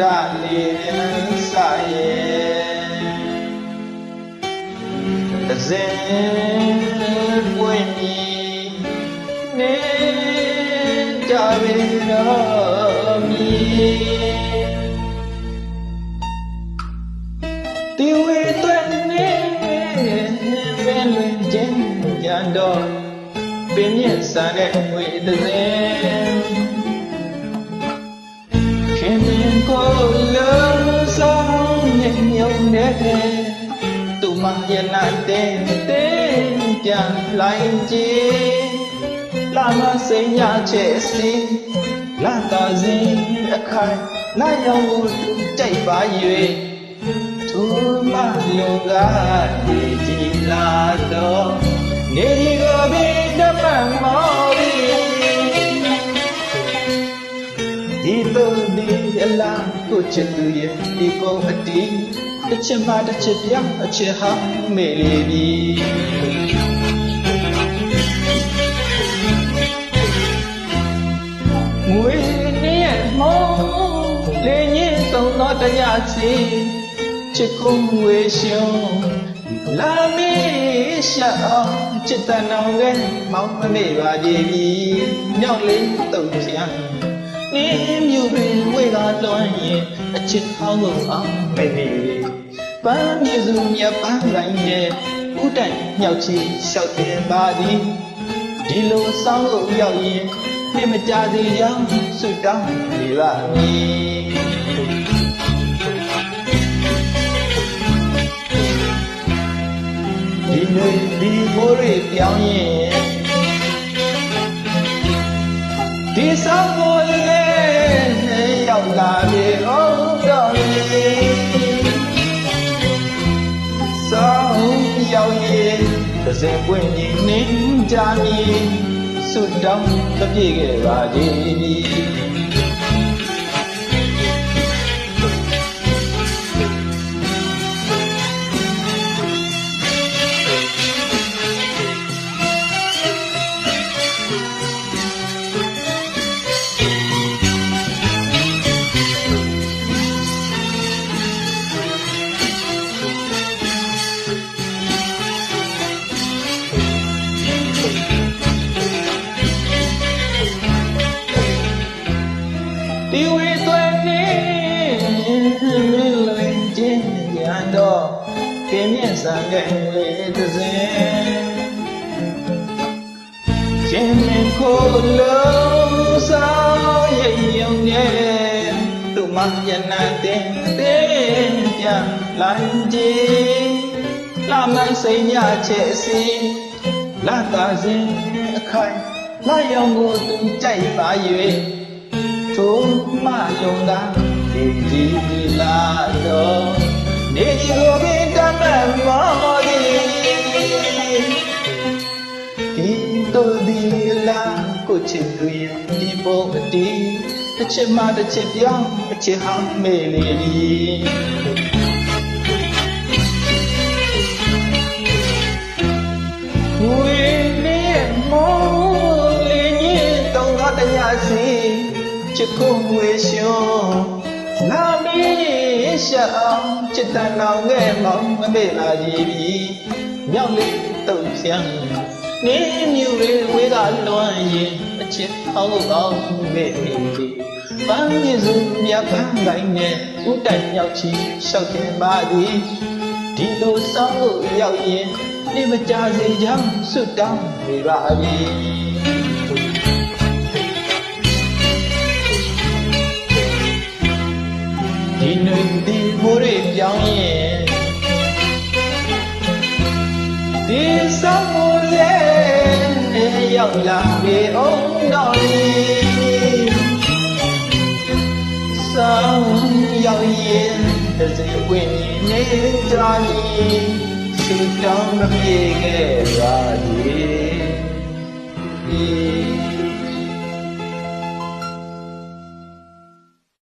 ဒလေးစာရဲ့တစင်ပွင့်မီနေကြပြီတော့မီတီဝေတွင်နေဘယ်လွင်ချင်းကြံတော့ပင်မြင့်စံတဲ့ဝေတစင်ခင် သူမရနာတဲ့တဲ့ပြန်လိုက်ကြည်လာမစိန်ညာချေစီလာတာစဉ်အခိုင်လာရောက်သူကြိုက်ပါ၍သူမလုံကားဒီကြည်လာတော့နေဒီကိုဘိဓမ္မမောရီဒီတော့ဒီအလားကိုချစ်သူရဲ့ဒီကုန်းအတီး တစ်ချက်မှတစ်ချက်ပြောင်းအချက်ဟာမေ့လေပြီငွေနဲ့ရဲ့မောလေညင်းသုံးတော့တရားစီချစ်ကိုငွေရှင်လာမေးရှာအောင်ချစ်တန်အောင်ကမောင်းမမေ့ပါကြပြီမြောက်လေးတုံချမ်းနင်းမြူပင်ဝေကလွန်ရင်အချစ်ဟောင်းကိုအောင်ပဲနေ ပန်းမြေစုမြတ်ပန်းတိုင်းရဲ့ဥတိုင်မြောက်ချီလျှောက်တင်ပါသည်ဒီလိုဆောင်းလို့ရောက်ရင်နေမကြသေးရောင်းဆွတောင်းနေပါမည်ဒီနေ့ဒီမိုးရေပြောင်းရင်ဒီဆောင်ကို တစ်စင်ပွင့်ကြီးနင်းကြမည်ဆုတောင်းတပြေခဲ့ပါသည်တီဝေသွဲနေမင်းလွင်ချင်းရန်တော့ပြင်းမြင့် စံတဲ့ဝေတစင်ရှင်မင်းကိုလုံးဆောင်ရိပ်ယုံရဲ့သူမယနာတဲ့တဲ့ပြန်လိုက်ကြည်လာမစိန်ညချေစီလာတာစဉ်အခိုင်လာရောင်ကိုသူကြိုက်ပါ၍ ထိုမလုံကဒီဒီလာတော့နေဒီကိုပင်တတ်မှတ်မော်ဒီဒီတို့ဒီလာကိုချစ်သူရဲ့ဒီပုံအတီးတစ်ချက်မှတစ်ချက်ပြောင်းအချစ်ဟောင်းမေ့လေဒီဝေနေမောလေးညင်တောင်းတော့တရားစီ ချစ်ကိုငွေရှင်လာမင်းရှောင်းချစ်တန်အောင်ငဲ့မောင်မမေ့လာကြည်ပြီမြောက်လေးတုံဖြန်းနေမြူလေးဝေးကလွန်ရင်အချစ်အောင်အောင်မေ့နေပြီပန်းရည်စုမြတ်ပန်းတိုင်းနဲ့ဥတိုင်မြောက်ချီရှောက်တင်ပါသည်ဒီလိုစောင်းလို့ရောက်ရင်နေမကြစေကြောင်းဆွတ်တောင်းနေပါပြီ မိုးရေပြောင်းရင်ဒီဆောင်မိုးလေရောက်လာပြီအောင်တော်လေးဆောင်ရောက်ရင်တစ်စိမ်ဝင်နေကြမည်စူတောင်းမပြေခဲ့ပါသည်